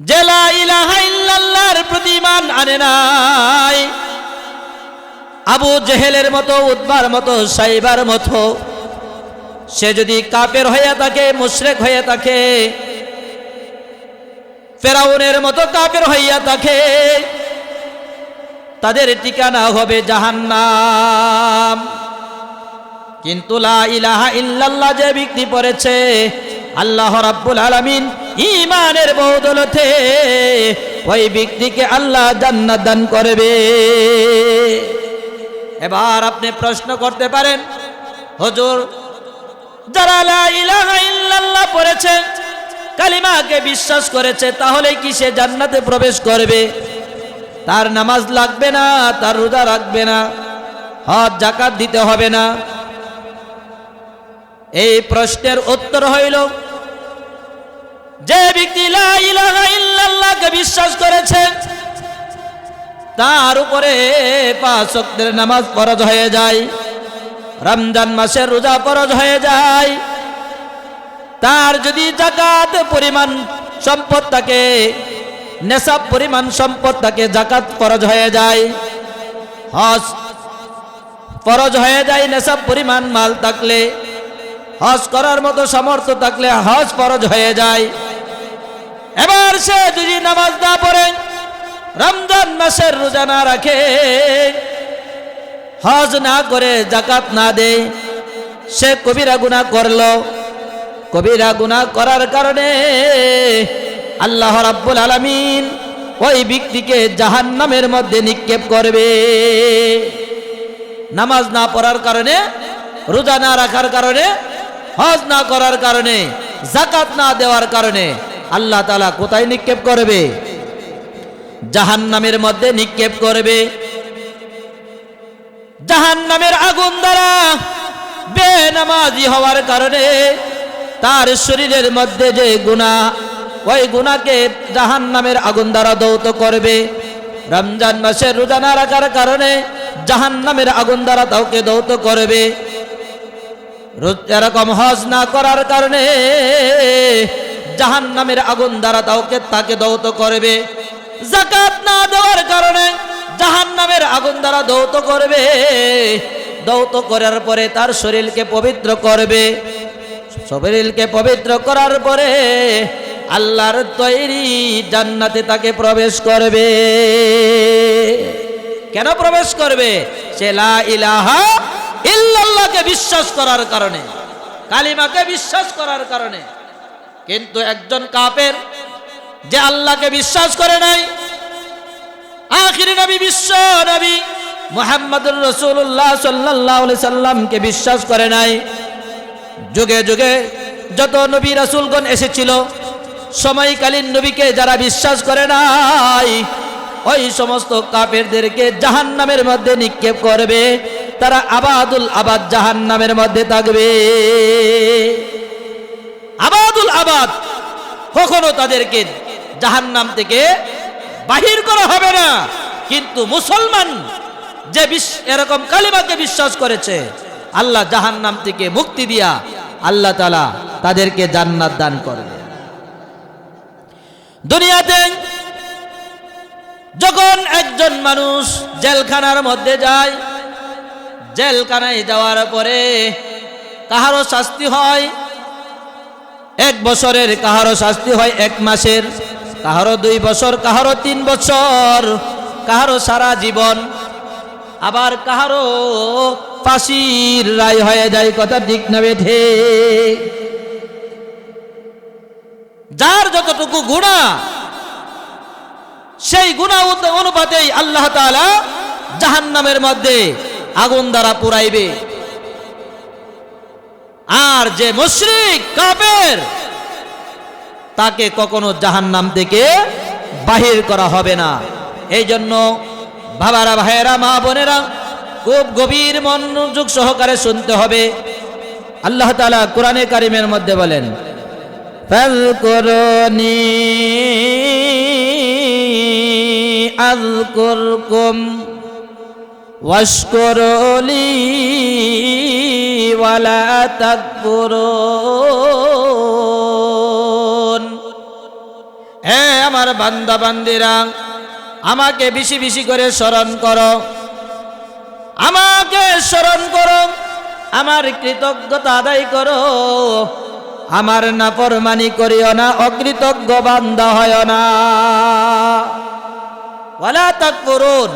জেলা ইলাহা ইল্লাল্লাহর প্রতিমান আনে নাই। আবু জেহেলের মতো উদ্বার মতো, সাইবার মতো। সে যদি কাপের হয়ে থাকে, মুশরেক হয়ে থাকে, ফেরাউনের মতো কাপের হইয়া থাকে, তাদের ঠিকানা হবে জাহান্নাম। কিন্তু লা ইলাহা ইল্লাল্লাহ যে ব্যক্তি পড়েছে, আল্লাহ রাব্বুল আলামিন ইমানের বদৌলতে ওই ব্যক্তিকে আল্লাহ জান্নাত দান করবে। এবার আপনি প্রশ্ন করতে পারেন, হুজুর, যারা ইল্লাল্লাহ পড়েছে, কালিমাকে বিশ্বাস করেছে, তাহলে কি সে জান্নাতে প্রবেশ করবে? তার নামাজ লাগবে না, তার রোজা রাখবে না, হজ জাকাত দিতে হবে না। এই প্রশ্নের উত্তর হইল যে ব্যক্তি ইল্লাল্লাহকে বিশ্বাস করেছে, তার উপরে পাঁচ নামাজ ফরজ হয়ে যায়, রমজান মাসের রোজা ফরজ হয়ে যায়। তার যদি জাকাত পরিমাণ সম্পদ থাকে, নেশাব পরিমাণ সম্পদ থাকে জাকাত ফরজ হয়ে যায়। হজ ফরজ হয়ে যায়, নেশাব পরিমাণ মাল থাকলে, হজ করার মতো সামর্থ্য থাকলে হজ ফরজ হয়ে যায়। এবার সে যদি নামাজ না পড়ে, রমজান মাসের রোজা না রাখে, হজ না করে জাকাত না দে সে কবিরা গুণা করল। কবিরা গুণা করার কারণে আল্লাহ রাব্বুল আলামিন ওই ব্যক্তিকে জাহান্নামের মধ্যে নিক্ষেপ করবে। নামাজ না পড়ার কারণে, রোজা না রাখার কারণে, হজ না করার কারণে জাকাত না দেওয়ার কারণে আল্লাহ তালা কোথায় নিক্ষেপ করবে? জাহান্নামের মধ্যে নিক্ষেপ করবে। জাহান্নামের আগুন দ্বারা বেনামাজি হওয়ার কারণে তার শরীরের মধ্যে যে গুণা, ওই গুণাকে জাহান্নামের আগুন দ্বারা দৌত করবে। রমজান মাসে রোজা না রাখার কারণে জাহান্নামের আগুন দ্বারা তাকে দৌত করবে। এরকম হজ না করার কারণে জাহান্নামের আগুন দ্বারা তাকে তাকে দৌত করবে। জাকাত না দেওয়ার কারণে জাহান্নামের আগুন দ্বারা দৌত করবে। দৌত করার পরে তার শরীরকে পবিত্র করবে। শরীরকে পবিত্র করার পরে আল্লাহর তৈরি জান্নাতে তাকে প্রবেশ করবে। কেন প্রবেশ করবে? সে ইলাহা ইল্লাল্লাহকে বিশ্বাস করার কারণে, কালিমাকে বিশ্বাস করার কারণে। কিন্তু একজন কাপের যে আল্লাহকে বিশ্বাস করে নাই, আখির নবী বিশ্ব নবী মোহাম্মদুর রসুল্লাহ সাল্লাহ সাল্লামকে বিশ্বাস করে নাই। যুগে যুগে যত নবী রাসুলগণ এসেছিল, সময়কালীন নবীকে যারা বিশ্বাস করে নাই, ওই সমস্ত কাপেরদেরকে জাহান্নামের মধ্যে নিক্ষেপ করবে, তারা আবাদুল আবাদ জাহান্নামের মধ্যে থাকবে। আবাদুল আবাদ, কখনো তাদেরকে জাহান্নাম থেকে বাহির করা হবে না। কিন্তু মুসলমান যে এরকম কালিমাকে বিশ্বাস করেছে, আল্লাহ জাহান্নাম থেকে মুক্তি দিয়া আল্লাহ তালা তাদেরকে জান্নাত দান করবে। দুনিয়াতে যখন একজন মানুষ জেলখানার মধ্যে যায়, জেলখানায় যাওয়ার পরে কাহারও শাস্তি হয় এক বছরের কাহারও শাস্তি হয় এক মাসের কাহারও দুই বছর কাহারও তিন বছর কাহারও সারা জীবন। আবার কাহারও ফাঁসির রায় হয়ে যায়, কথা ঠিক না বেঠে। যার যতটুকু গুণা, সেই গুণা অনুপাতেই আল্লাহ তাআলা জাহান্নামের মধ্যে আগুন দ্বারা পুরাইবে। আর যে মুশরিক কাফের, তাকে কখনো জাহান্নাম থেকে বাহির করা হবে না। এই জন্য বাবারা, ভাইয়েরা, মা বোনেরা, খুব গভীর মনোযোগ সহকারে শুনতে হবে। আল্লাহ তালা কোরআনে কারিমের মধ্যে বলেন আযকুরকুম واشكروا لي ولا تكفرون হ্যাঁ আমার বান্দা বান্দিরা আমাকে বেশি বেশি করে স্মরণ করো আমাকে স্মরণ করো আমার কৃতজ্ঞতা আদায় করো আমার নাফরমানি করিও না অকৃতজ্ঞ বান্দা হয় না ওয়ালা তাকফুরুন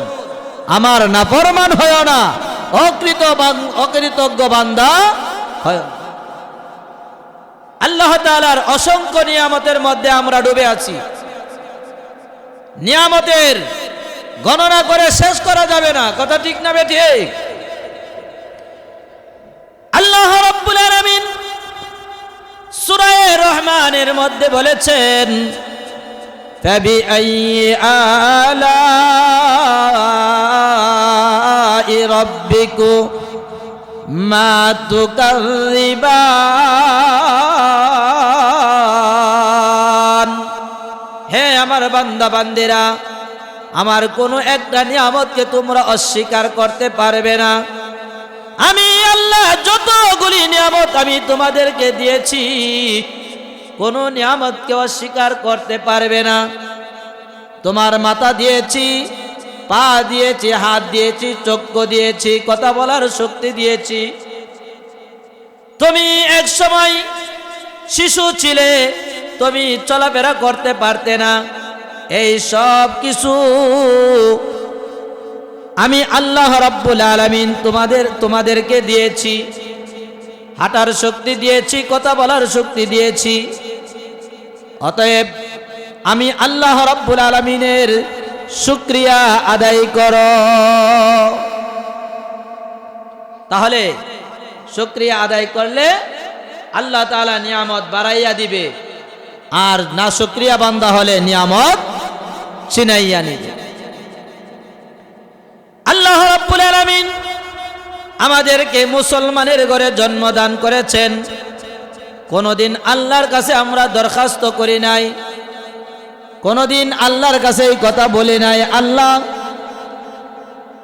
আমার নাফরমান হয় না। অকৃত অকৃতজ্ঞ বান্দা হয় আল্লাহ তালার অসংখ্য নিয়ামতের মধ্যে আমরা ডুবে আছি। নিয়ামতের গণনা করে শেষ করা যাবে না। কথা ঠিক না বেটি আল্লাহ রব্বুল আলামিন সুরায় রহমানের মধ্যে বলেছেন তবে আলা آلاء ربكما تكذبان হে আমার বান্দা বান্দিরা আমার কোনো একটা নিয়ামতকে তোমরা অস্বীকার করতে পারবে না আমি আল্লাহ যতগুলি নিয়ামত আমি তোমাদেরকে দিয়েছি কোনো নিয়ামতকে অস্বীকার করতে পারবে না তোমার মাথা দিয়েছি পা দিয়েছি, হাত দিয়েছি চক্ষু দিয়েছি, কথা বলার শক্তি দিয়েছি। তুমি এক সময় শিশু ছিলে, তুমি চলাফেরা করতে পারতে না। এই সব কিছু আমি আল্লাহ রাব্বুল আলামিন তোমাদের, তোমাদেরকে দিয়েছি। হাঁটার শক্তি দিয়েছি, কথা বলার শক্তি দিয়েছি। অতএব আমি আল্লাহ রাব্বুল আলামিনের শুক্রিয়া আদায় কর। তাহলে শুক্রিয়া আদায় করলে আল্লাহ তালা নিয়ামত বাড়াইয়া দিবে। আর না শুক্রিয়া বান্দা হলে নিয়ামত ছিনাইয়া নিবে। আল্লাহ রাব্বুল আমাদেরকে মুসলমানের ঘরে জন্মদান করেছেন। কোনোদিন আল্লাহর কাছে আমরা দরখাস্ত করি নাই। কোনোদিন আল্লাহর কাছে এই কথা বলি নাই, আল্লাহ,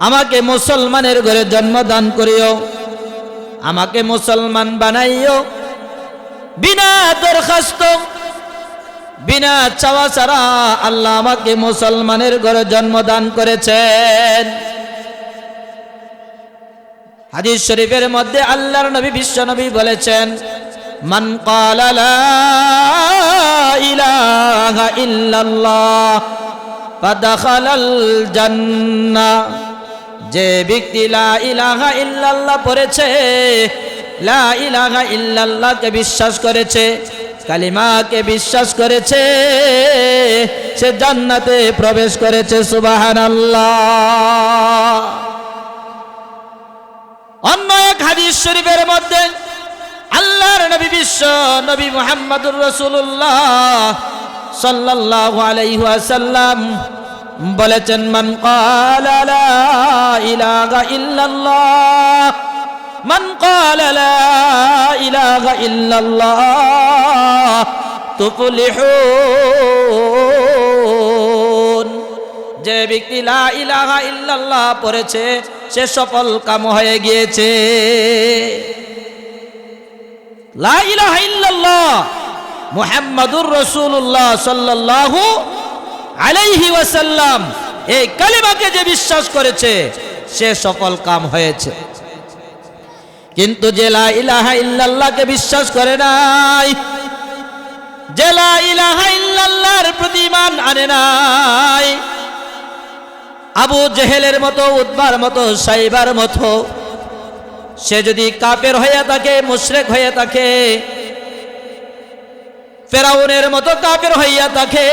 আমাকে মুসলমানের ঘরে জন্মদান করিও, আমাকে মুসলমান বানাইও, বিনা দরখাস্ত, বিনা চাওয়া ছাড়া আল্লাহ আমাকে মুসলমানের ঘরে জন্মদান করেছেন। হাদিস শরীফের মধ্যে আল্লাহর নবী বিশ্ব নবী বলেছেন মান ক্বালা লা ইলাহা ইল্লাল্লাহ ফাদাখালাল জান্নাহ যে ব্যক্তি লা ইলাহা ইল্লাল্লাহ পড়েছে, লা ইলাহা ইল্লাল্লাহকে বিশ্বাস করেছে, কালিমাকে বিশ্বাস করেছে, সে জান্নাতে প্রবেশ করেছে, সুবহানাল্লাহ। অন্য এক হাদিস শরীফের মধ্যে আল্লাহর নবী বিশ্ব নবী মুহাম্মদুর রসুল্লাহ সাল্লাল্লাহু আলাইহি ওয়াসাল্লাম বলেছেন, মান ক্বালা লা ইলাহা ইল্লাল্লাহ, মান ক্বালা লা ইলাহা ইল্লাল্লাহ, তুফলিহুন। যে ব্যক্তি লা ইলাহা ইল্লাল্লাহ পড়েছে, সে সফল কাম হয়ে গিয়েছে। মুহাম্মাদুর রাসূলুল্লাহ সাল্লাল্লাহু আলাইহি ওয়াসাল্লাম। এই কালিমাকে যে বিশ্বাস করেছে, সে সফল কাম হয়েছে। কিন্তু যে ইলাহা ইল্লাল্লাহকে বিশ্বাস করে নাই ইলাহা ইল্লাল্লাহর আনে নাই, আবু জেহেলের মতো উদ্বার মতো, সাইবার মতো সে যদি কাপের হয়ে থাকে, মুশরেক হয়ে থাকে, ফেরাউনের মতো কাপের হইয়া থাকে,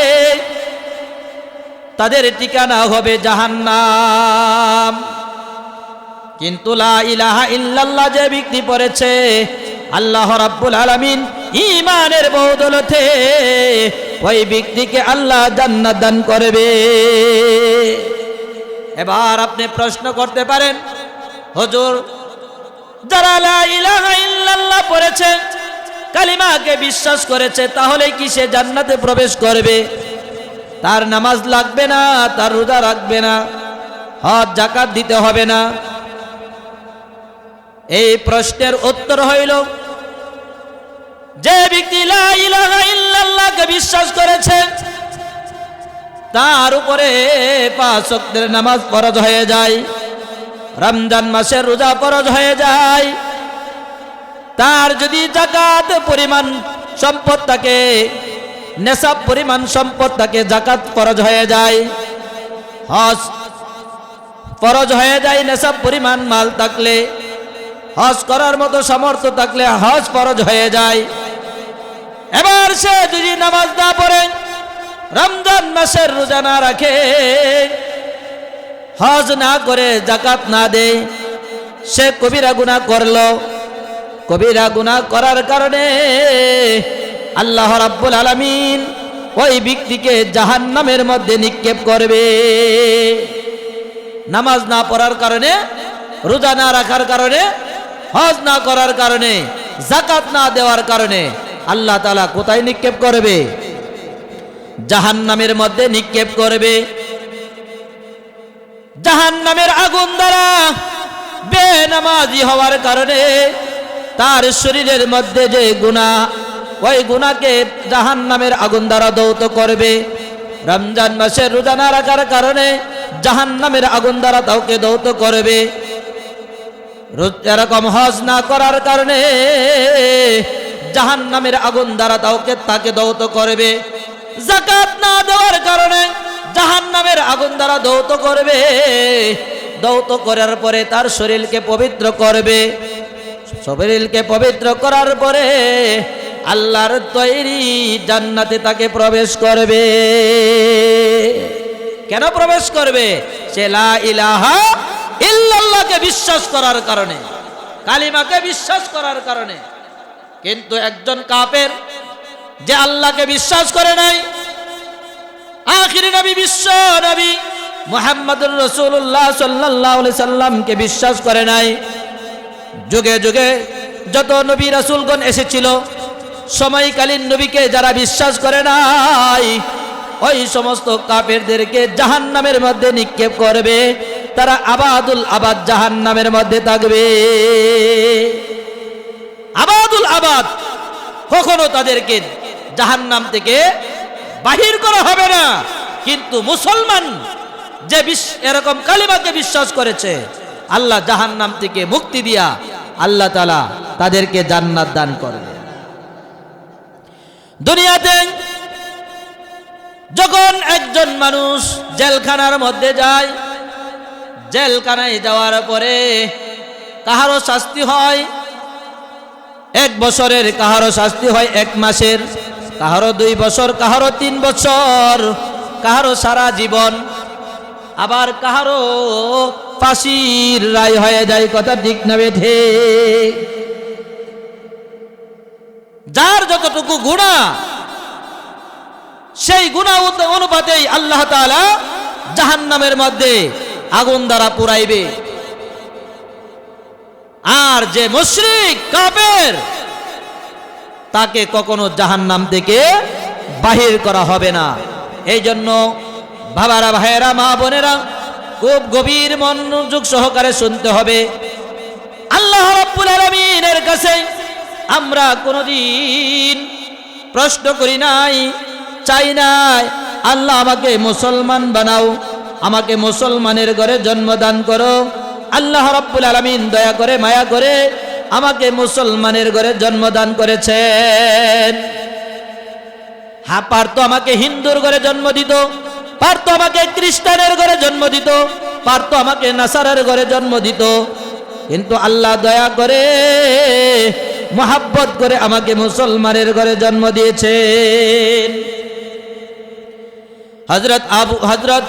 তাদের ঠিকানা হবে জাহান্নাম। কিন্তু লা ইলাহা ইল্লাল্লাহ যে ব্যক্তি পড়েছে, আল্লাহ রাব্বুল আলামিন ইমানের বদৌলতে ওই ব্যক্তিকে আল্লাহ জান্নাত দান করবে। এবার আপনি প্রশ্ন করতে পারেন, হুজুর যারা ইল্লাল্লাহ পড়েছে, কালিমাকে বিশ্বাস করেছে তাহলে কি সে জান্নাতে প্রবেশ করবে? তার নামাজ লাগবে না, তার রোজা রাখবে না, হজ জাকাত দিতে হবে না। এই প্রশ্নের উত্তর হইল, যে ব্যক্তি ইল্লাল্লাহকে বিশ্বাস করেছে, তার উপরে পাঁচ নামাজ ফরজ হয়ে যায়। রমজান মাসের রোজা ফরজ হয়ে যায়। তার যদি জাকাত পরিমাণ সম্পদ থাকে, নেশাব পরিমাণ সম্পদ থাকে, জাকাত ফরজ হয়ে যায়। হজ ফরজ হয়ে যায়, নেশাব পরিমাণ মাল থাকলে, হজ করার মতো সামর্থ্য থাকলে হজ ফরজ হয়ে যায়। এবার সে যদি নামাজ না পড়ে, রমজান মাসের রোজা না রাখে হজ না করে জাকাত না দেয়। সে কবিরা গুনাহ করল। কবিরা গুনাহ করার কারণে আল্লাহ রাব্বুল আলামিন ওই ব্যক্তিকে জাহান্নামের মধ্যে নিক্ষেপ করবে। নামাজ না পড়ার কারণে, রোজা না রাখার কারণে, হজ না করার কারণে, জাকাত না দেওয়ার কারণে আল্লাহ তালা কোথায় নিক্ষেপ করবে? জাহান্নামের মধ্যে নিক্ষেপ করবে। জাহান্নামের আগুন দ্বারা বেনামাজি হওয়ার কারণে তার শরীরের মধ্যে যে গুণা, ওই গুণাকে জাহান্নামের আগুন দ্বারা দৌত করবে। রমজান মাসের রোজা না রাখার কারণে জাহান্নামের আগুন দ্বারা তাকে দৌত করবে। এরকম হজ না করার কারণে জাহান্নামের আগুন দ্বারা তাকে তাকে দৌত করবে। জাকাত না দেওয়ার কারণে জাহান্নামের আগুন দ্বারা দৌত করবে। দৌত করার পরে তার শরীরকে পবিত্র করবে। শরীরকে পবিত্র করার পরে আল্লাহর তৈরি জান্নাতে তাকে প্রবেশ করবে। কেন প্রবেশ করবে? সে লা ইলাহা ইল্লাল্লাহকে বিশ্বাস করার কারণে, কালিমাকে বিশ্বাস করার কারণে। কিন্তু একজন কাপের যে আল্লাহকে বিশ্বাস করে নাই আখির নবী বিশ্ব নবী মোহাম্মদুর রসুল্লাহ সাল্লাহ সাল্লামকে বিশ্বাস করে নাই। যুগে যুগে যত নবী রাসুলগণ এসেছিল, সময়কালীন নবীকে যারা বিশ্বাস করে নাই, ওই সমস্ত কাপেরদেরকে জাহান নামের মধ্যে নিক্ষেপ করবে, তারা আবাদুল আবাদ জাহান নামের মধ্যে থাকবে। আবাদুল আবাদ কখনো তাদেরকে জাহান নাম থেকে বাহির করা হবে না। কিন্তু মুসলমান যে এরকম কালিমাকে বিশ্বাস করেছে, আল্লাহ জাহান নাম থেকে মুক্তি দিয়া আল্লাহ তালা তাদেরকে জান্নাত দান করবে দুনিয়াতে যখন একজন মানুষ জেলখানার মধ্যে যায়, জেলখানায় যাওয়ার পরে কাহারও শাস্তি হয়? এক বছরের কাহারও শাস্তি হয়? এক মাসের? কাহারও দুই বছর, কাহারো তিন বছর, কাহারো সারা জীবন। আবার কাহারো ফাঁসির রায় হয়ে যায়, কথা ঠিক না বেঠে। যার যতটুকু গুণা, সেই গুণা অনুপাতেই আল্লাহ তাআলা জাহান্নামের মধ্যে আগুন দ্বারা পুরাইবে আর যে মুশরিক, কাফের তাকে কখনো জাহান্নাম থেকে বাহির করা হবে না। এই জন্য বাবারা, ভাইয়েরা, মা বোনেরা, খুব গভীর মনোযোগ সহকারে শুনতে হবে। আল্লাহ রাব্বুল কাছে আমরা কোনোদিন প্রশ্ন করি নাই, চাই নাই, আল্লাহ আমাকে মুসলমান বানাও, আমাকে মুসলমানের ঘরে জন্মদান করো। আল্লাহ রাব্বুল আলামিন দয়া করে, মায়া করে আমাকে মুসলমানের ঘরে জন্মদান করেছেন। হ্যাঁ পারতো আমাকে হিন্দুর ঘরে জন্ম দিত পারতো আমাকে খ্রিস্টানের ঘরে জন্ম দিত পারতো আমাকে নাসারের ঘরে জন্ম দিত। কিন্তু আল্লাহ দয়া করে, মহাব্বত করে আমাকে মুসলমানের ঘরে জন্ম দিয়েছেন। হজরত আবু হজরত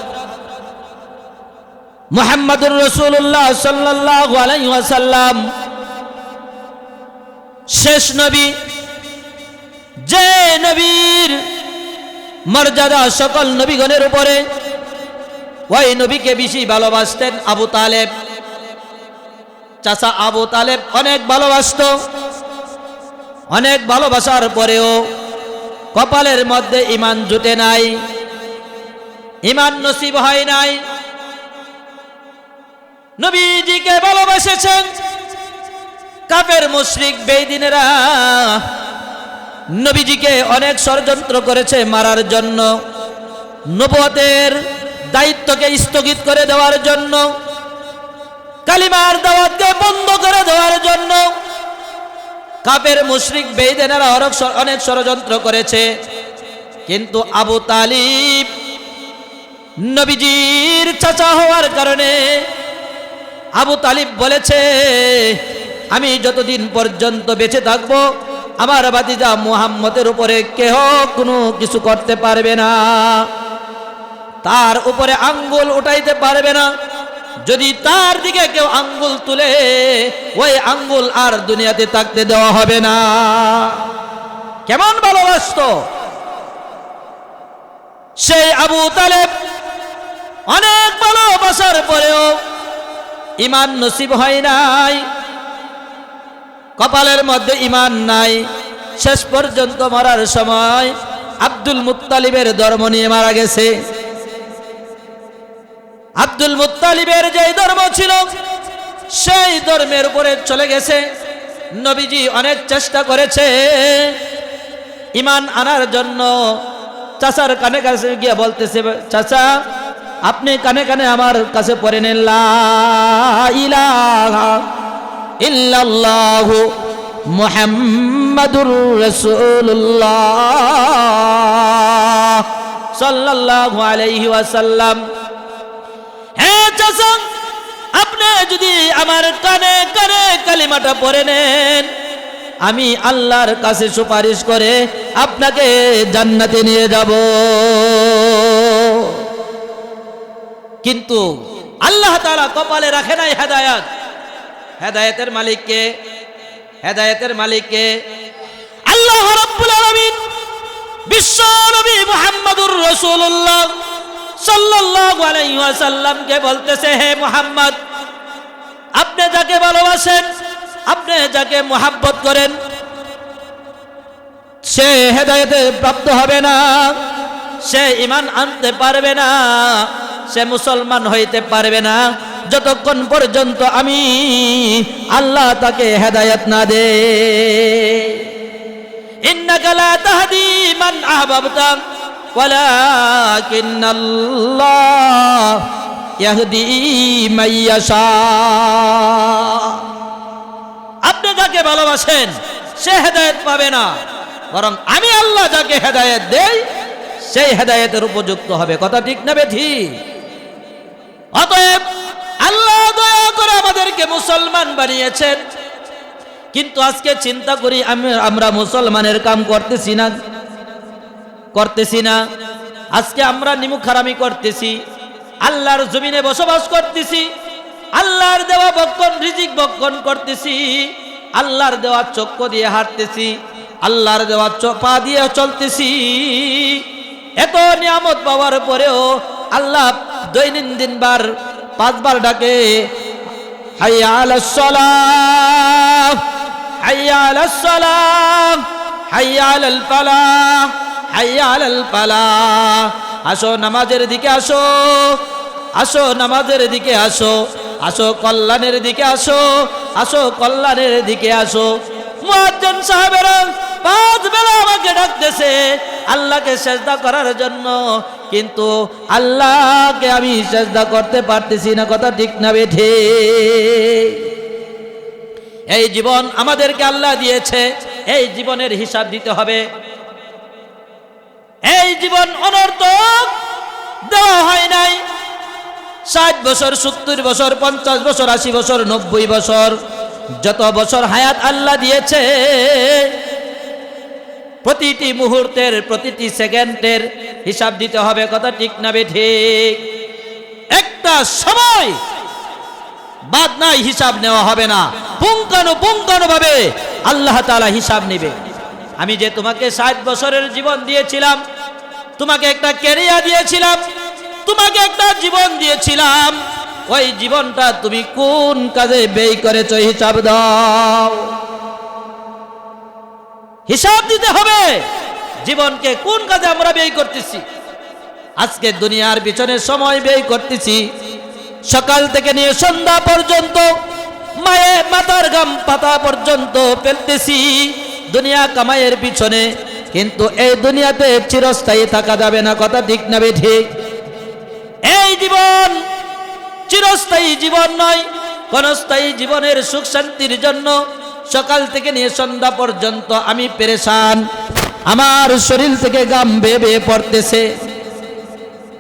মোহাম্মদুর রসুল্লাহ সাল্লাহ আলাইসাল্লাম শেষ নবী। যে নবীর মর্যাদা সকল নবীগণের উপরে, ওই নবীকে বেশি ভালোবাসতেন আবু তালেব। চাচা আবু তালেব অনেক ভালোবাসত। অনেক ভালোবাসার পরেও কপালের মধ্যে ইমান জুটে নাই। ইমান নসিব হয় নাই। নবীজিকে ভালোবেসেছেন। কাফের মুশরিক বেদিনেরা নবীজিকে অনেক ষড়যন্ত্র করেছে মারার জন্য নবতের দায়িত্বকে স্থগিত করে দেওয়ার জন্য, কালিমার দাওয়াতকে বন্ধ করে দেওয়ার জন্য কাপের মুশরিক বেইদেনারা অনেক- অনেক ষড়যন্ত্র করেছে। কিন্তু আবু তালিব নবীজির চাচা হওয়ার কারণে আবু তালিব বলেছে আমি যতদিন পর্যন্ত বেঁচে থাকব, আমার বাতিজা মুহাম্মদের উপরে কেহ কোনো কিছু করতে পারবে না। তার উপরে আঙ্গুল উঠাইতে পারবে না। যদি তার দিকে কেউ আঙ্গুল তুলে, ওই আঙ্গুল আর দুনিয়াতে থাকতে দেওয়া হবে না। কেমন ভালোবাসত? সেই আবু তালেব অনেক ভালোবাসার পরেও ইমান নসিব হয় নাই। কপালের মধ্যে ইমান নাই। শেষ পর্যন্ত মরার সময় আব্দুল মুত্তালিবের ধর্ম নিয়ে মারা গেছে। আব্দুল মুত্তালিবের যে ধর্ম ছিল, সেই ধর্মের উপরে চলে গেছে। নবীজি অনেক চেষ্টা করেছে ইমান আনার জন্য। চাচার কানে কাছে গিয়ে বলতেছে, চাচা, আপনি কানে কানে আমার কাছে পড়ে নেন ইল্লাল্লাহু মুহাম্মাদুর রাসূলুল্লাহ সাল্লাল্লাহু আলাইহি ওয়াসাল্লাম। হ্যাঁ চাচা আপনি যদি আমার কানে কানে কালিমাটা পড়ে নেন, আমি আল্লাহর কাছে সুপারিশ করে আপনাকে জান্নাতে নিয়ে যাব। কিন্তু আল্লাহ তাআলা কপালে রাখে নাই হেদায়াত। হেদায়েতের মালিককে হেদায়েতের মালিককে। আল্লাহ রাব্বুল আলামিন বিশ্ব নবী মুহাম্মদুর রাসূলুল্লাহ সাল্লাল্লাহু আলাইহি ওয়াসাল্লামকে বলতেছে, হে মুহাম্মদ, আপনি যাকে ভালোবাসেন, আপনি যাকে মোহাব্বত করেন, সে হেদায়েতে প্রাপ্ত হবে না, সে ইমান আনতে পারবে না, সে মুসলমান হইতে পারবে না। যতক্ষণ পর্যন্ত আমি আল্লাহ তাকে হেদায়েত না দে ইন্নাকা লা তাহদি মান আহবাবতা ولكن الله يهدي من يشاء আপনি যাকে ভালোবাসেন সে হেদায়েত পাবে না বরং আমি আল্লাহ যাকে হেদায়েত দেই সেই হেদায়েতের উপযুক্ত হবে কথা ঠিক না বেঠি অতএব আল্লাহ দয়া করে আমাদেরকে মুসলমান বানিয়েছেন। কিন্তু আজকে চিন্তা করি আমি, আমরা মুসলমানের কাম করতেছি না। করতেছি না। আজকে আমরা নিমুখারামি করতেছি। আল্লাহর জমিনে বসবাস করতেছি। আল্লাহর দেওয়া বক্ষণ, রিজিক বক্ষণ করতেছি। আল্লাহর দেওয়া চক্ষ দিয়ে হাঁটতেছি। আল্লাহর দেওয়া পা দিয়ে চলতেছি। এত নিয়ামত পাওয়ার পরেও আল্লাহ দৈনন্দিন বার পাঁচবার ডাকে আসো নামাজের দিকে আসো আসো নামাজের দিকে আসো আসো কল্যাণের দিকে আসো আসো কল্যাণের দিকে আসো। মুয়াজ্জিন সাহেবেরা পাঁচ বেলা আমাকে ডাকতেছে, আল্লাহকে সেজদা করার জন্য। কিন্তু আল্লাহকে আমি সেজদা করতে পারতেছি না, কথা ঠিক না বেঠে। এই জীবন আমাদেরকে আল্লাহ দিয়েছে, এই জীবনের হিসাব দিতে হবে। এই জীবন অনর্থক দেওয়া হয় নাই। ষাট বছর, সত্তর বছর, পঞ্চাশ বছর, আশি বছর, নব্বই বছর। যত বছর হায়াত আল্লাহ দিয়েছে, প্রতিটি মুহূর্তের, প্রতিটি সেকেন্ডের হিসাব দিতে হবে, কথা ঠিক না ঠিক? একটা সময় বাদ নাই, হিসাব নেওয়া হবে না। পুঙ্কানু ভাবে আল্লাহ তাআলা হিসাব নেবে। আমি যে তোমাকে ষাট বছরের জীবন দিয়েছিলাম, তোমাকে একটা ক্যারিয়ার দিয়েছিলাম, তোমাকে একটা জীবন দিয়েছিলাম ওই জীবনটা তুমি কোন কাজে ব্যয় করেছ হিসাব দাও। হিসাব দিতে হবে। জীবনকে কোন কাজে আমরা ব্যয় করতেছি? আজকে দুনিয়ার পিছনে সময় ব্যয় করতেছি। সকাল থেকে নিয়ে সন্ধ্যা পর্যন্ত মায়ে মাথার গাম পাতা পর্যন্ত ফেলতেছি। দুনিয়া কামাইয়ের পিছনে, কিন্তু এই দুনিয়াতে চিরস্থায়ী থাকা যাবে না, কথা ঠিক না ঠিক? এই জীবন চিরস্থায়ী জীবন নয়, ক্ষণস্থায়ী জীবনের সুখ শান্তির জন্য সকাল থেকে নিয়ে সন্ধ্যা পর্যন্ত আমি পেরেশান। আমার শরীর থেকে গাম বেয়ে পড়তেছে।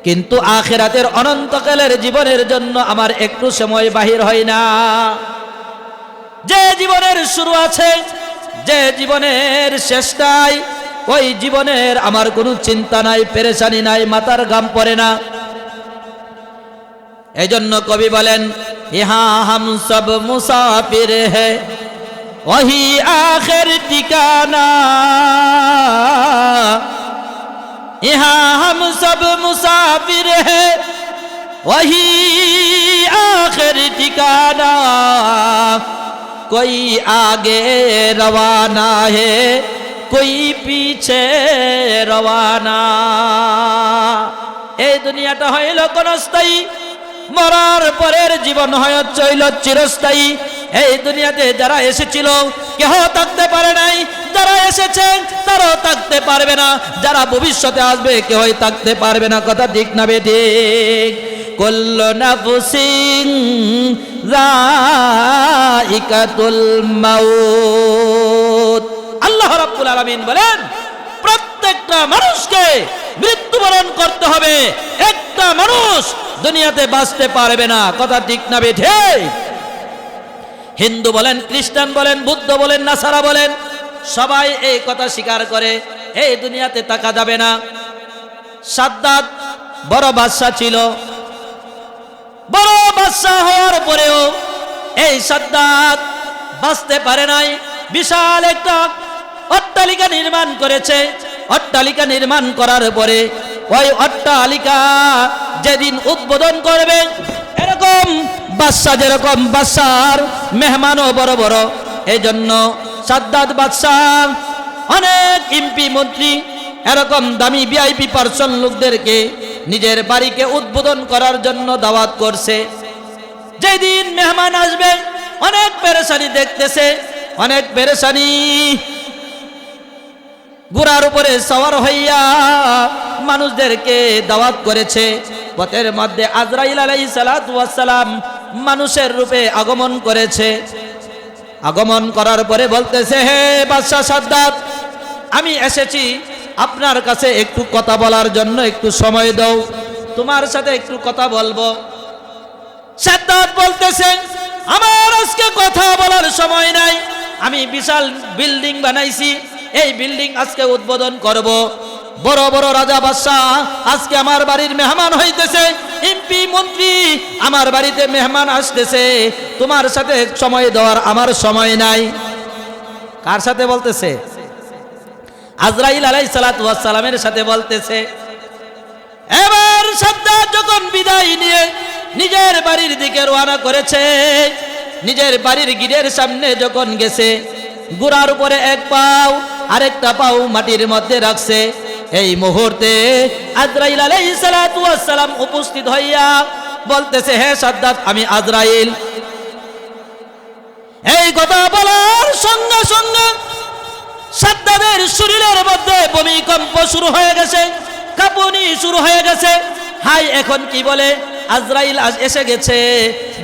কিন্তু আখেরাতের অনন্তকালের জীবনের জন্য আমার একটু সময় বাহির হয় না। যে জীবনের শুরু আছে, যে জীবনের শেষ নাই, ওই জীবনের আমার কোনো চিন্তা নাই, পেরেশানি নাই, মাথার গাম পড়ে না। এজন্য কবি বলেন, ইহা হাম সব মুসাফির হে, ওহি আখের টিকানা ইহা হাম সব মুসাফির হে, ওহি আখের টিকানা কই আগে রওয়ানা হে, কই পিছে রওয়ানা। এই দুনিয়াটা হইল কোন স্থায়ী মরার পরের জীবন হয় চইল চিরস্থায়ী। এই দুনিয়াতে যারা এসেছিল, কেহ থাকতে পারে নাই। যারা এসেছেন তারাও থাকতে পারবে না। যারা ভবিষ্যতে আসবে, কেহই থাকতে পারবে না। কথা ঠিক না বেঠিক নাফসিং রাইকাতুল মাউত। আল্লাহ রাব্বুল আলামিন বলেন প্রত্যেকটা মানুষকে মৃত্যুবরণ করতে হবে। একটা মানুষ দুনিয়াতে বাঁচতে পারবে না। কথা ঠিক না বেঠে? হিন্দু বলেন, খ্রিস্টান বলেন, বুদ্ধ বলেন, নাসারা বলেন, সবাই এই কথা স্বীকার করে, এই দুনিয়াতে তাকা যাবে না। সাদ্দাত বড় বাদশা ছিল। বড় বাদশা হওয়ার পরেও এই সাদ্দাত বাঁচতে পারে নাই। বিশাল একটা অট্টালিকা নির্মাণ করেছে। অট্টালিকা নির্মাণ করার পরে ওই অট্টালিকা যেদিন উদ্বোধন করবে, এরকম বাদশাহ যেরকম বাদশার মেহমানও বড় বড়। এই জন্য সাদ্দাত বাদশাহ, অনেক এমপি মন্ত্রী, এরকম দামি ভিআইপি পার্সন লোকদেরকে নিজের বাড়িকে উদ্বোধন করার জন্য দাওয়াত করছে। যেদিন মেহমান আসবে, অনেক পেরেশানি দেখতেছে, অনেক পেরেশানি ঘোড়ার উপরে সওয়ার হইয়া মানুষদেরকে দাওয়াত করেছে। পথের মধ্যে আজরাইল আলাই সালাম মানুষের রূপে আগমন করেছে। আগমন করার পরে বলতেছে, হে বাদশাহ সাদ্দাত, আমি এসেছি আপনার কাছে একটু কথা বলার জন্য একটু সময় দাও। তোমার সাথে একটু কথা বলব। সাদ্দাত বলতেছে, আমার আজকে কথা বলার সময় নাই। আমি বিশাল বিল্ডিং বানাইছি। এই বিল্ডিং আজকে উদ্বোধন করব। বড় বড় রাজা বাদশাহ, আজকে আমার বাড়ির মেহমান হইতেছে। এমপি মন্ত্রী, আমার বাড়িতে মেহমান আসতেছে। তোমার সাথে সময় দেওয়ার আমার সময় নাই। কার সাথে বলতেছে? আজরাইল আলাই সালামের সাথে বলতেছে। এবার সাদ্দাত যখন বিদায় নিয়ে নিজের বাড়ির দিকে রওনা করেছে, নিজের বাড়ির গিরের সামনে যখন গেছে, গুড়ার উপরে এক পাও আরেকটা পাও মাটির মধ্যে রাখছে। এই মুহূর্তে আজরাইল আলাইহিস সালাতু ওয়াস সালাম উপস্থিত হইয়া বলতেছে, হে সাদ্দাত, আমি আজরাইল। এই কথা বলার সঙ্গে সঙ্গে সাদ্দাদের শরীরের মধ্যে ভূমিকম্প শুরু হয়ে গেছে, কাঁপুনি শুরু হয়ে গেছে। হাই, এখন কি বলে? আজরাইল আজ এসে গেছে।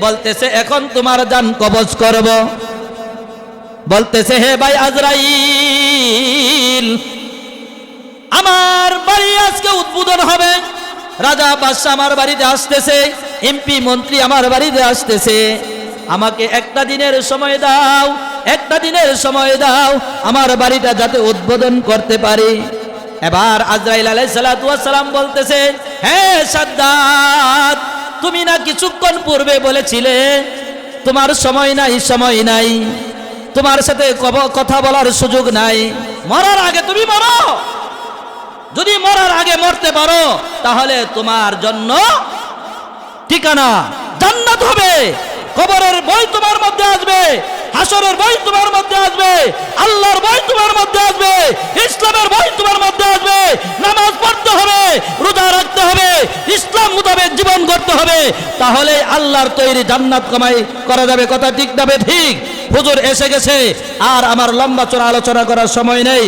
বলতেছে, এখন তোমার জান কবজ করব। বলতেছে, হে ভাই আজরাইল, আমার বাড়ি আজকে উদ্বোধন হবে। রাজা বাদশাহ আমার বাড়িতে আসতেছে এমপি মন্ত্রী আমার বাড়িতে আসতেছে। আমাকে একটা দিনের সময় দাও, একটা দিনের সময় দাও, আমার বাড়িটা যাতে উদ্বোধন করতে পারি। এবার আজরাইল আলাইসালাম বলতেছে হ্যাঁ সাদ্দাত, তুমি না কিছুক্ষণ পূর্বে বলেছিলে, তোমার সময় নাই সময় নাই। তোমার সাথে কথা বলার সুযোগ নাই। মরার আগে তুমি মরো। যদি মরার আগে মরতে পারো, তাহলে তোমার জন্য ঠিকানা জান্নাত হবে। কবরের বই তোমার মধ্যে আসবে। হাসরের বই তোমার মধ্যে আসবে, আল্লাহর বই তোমার মধ্যে আসবে, ইসলামের বই তোমার মধ্যে আসবে। নামাজ পড়তে হবে, রোজা রাখতে হবে, ইসলাম মোতাবেক জীবন করতে হবে। তাহলে আল্লাহর তৈরি জান্নাত কামাই করা যাবে, কথা ঠিক যাবে ঠিক হুজুর এসে গেছে, আর আমার লম্বা চড়া আলোচনা করার সময় নেই।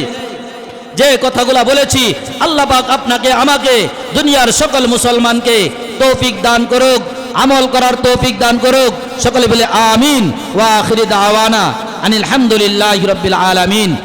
যে কথাগুলা বলেছি, আল্লাহ পাক আপনাকে, আমাকে, দুনিয়ার সকল মুসলমানকে তৌফিক দান করুক, আমল করার তৌফিক দান করুক। সকলে বলে আমিন। ওয়া আখিরি দাওয়ানা। আনিল হামদুলিল্লাহি রাব্বিল আলামিন।